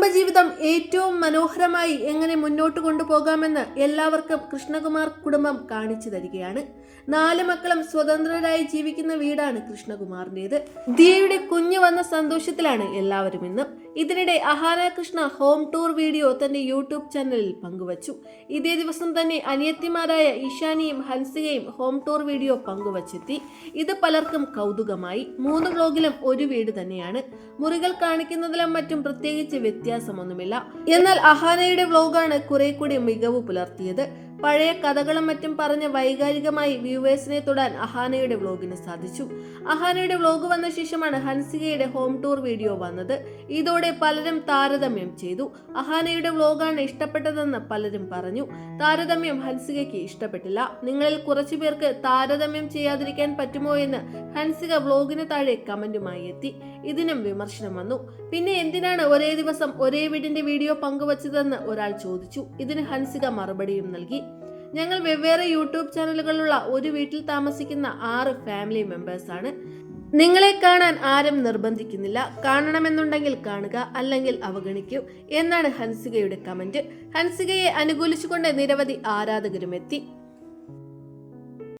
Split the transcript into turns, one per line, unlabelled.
കുടുംബജീവിതം ഏറ്റവും മനോഹരമായി എങ്ങനെ മുന്നോട്ട് കൊണ്ടുപോകാമെന്ന് എല്ലാവർക്കും കൃഷ്ണകുമാർ കുടുംബം കാണിച്ചു തരികയാണ്. നാല് മക്കളും സ്വതന്ത്രരായി ജീവിക്കുന്ന വീടാണ് കൃഷ്ണകുമാറിന്റെത്. ദിയയുടെ കുഞ്ഞു വന്ന സന്തോഷത്തിലാണ് എല്ലാവരും ഇന്ന്. ഇതിനിടെ Ahana Krishna home tour video തന്റെ യൂട്യൂബ് ചാനലിൽ പങ്കുവച്ചു. ഇതേ ദിവസം തന്നെ അനിയത്തിമാരായ ഇഷാനിയും ഹൻസികയും ഹോം ടൂർ വീഡിയോ പങ്കുവച്ചെത്തി. ഇത് പലർക്കും കൗതുകമായി. മൂന്ന് വ്ലോഗിലും ഒരു വീട് തന്നെയാണ്. മുറികൾ കാണിക്കുന്നതിലും മറ്റും പ്രത്യേകിച്ച് വ്യത്യാസമൊന്നുമില്ല. എന്നാൽ അഹാനയുടെ വ്ലോഗാണ് കുറെ കൂടി മികവ് പുലർത്തിയത്. പഴയ കഥകളും മറ്റും പറഞ്ഞ് വൈകാരികമായി വ്യൂവേഴ്സിനെ തൊടാൻ അഹാനയുടെ വ്ലോഗിന് സാധിച്ചു. അഹാനയുടെ വ്ലോഗ് വന്ന ശേഷമാണ് ഹൻസികയുടെ ഹോം ടൂർ വീഡിയോ വന്നത്. ഇതോടെ പലരും താരതമ്യം ചെയ്തു. അഹാനയുടെ വ്ലോഗാണ് ഇഷ്ടപ്പെട്ടതെന്ന് പലരും പറഞ്ഞു. താരതമ്യം ഹൻസികയ്ക്ക് ഇഷ്ടപ്പെട്ടില്ല. നിങ്ങളിൽ കുറച്ചു പേർക്ക് താരതമ്യം ചെയ്യാതിരിക്കാൻ പറ്റുമോ എന്ന് ഹൻസിക വ്ലോഗിന് താഴെ കമന്റുമായി എത്തി. ഇതിനും വിമർശനം വന്നു. പിന്നെ എന്തിനാണ് ഒരേ ദിവസം ഒരേ വീടിന്റെ വീഡിയോ പങ്കുവച്ചതെന്ന് ഒരാൾ ചോദിച്ചു. ഇതിന് ഹൻസിക മറുപടിയും നൽകി. ഞങ്ങൾ വെവ്വേറെ യൂട്യൂബ് ചാനലുകളുള്ള ഒരു വീട്ടിൽ താമസിക്കുന്ന ആറ് ഫാമിലി മെമ്പേഴ്സാണ്. നിങ്ങളെ കാണാൻ ആരും നിർബന്ധിക്കുന്നില്ല. കാണണമെന്നുണ്ടെങ്കിൽ കാണുക അല്ലെങ്കിൽ അവഗണിക്കൂ എന്നാണ് ഹൻസികയുടെ കമന്റ്. ഹൻസികയെ അനുകൂലിച്ചുകൊണ്ട് നിരവധി ആരാധകരും എത്തി.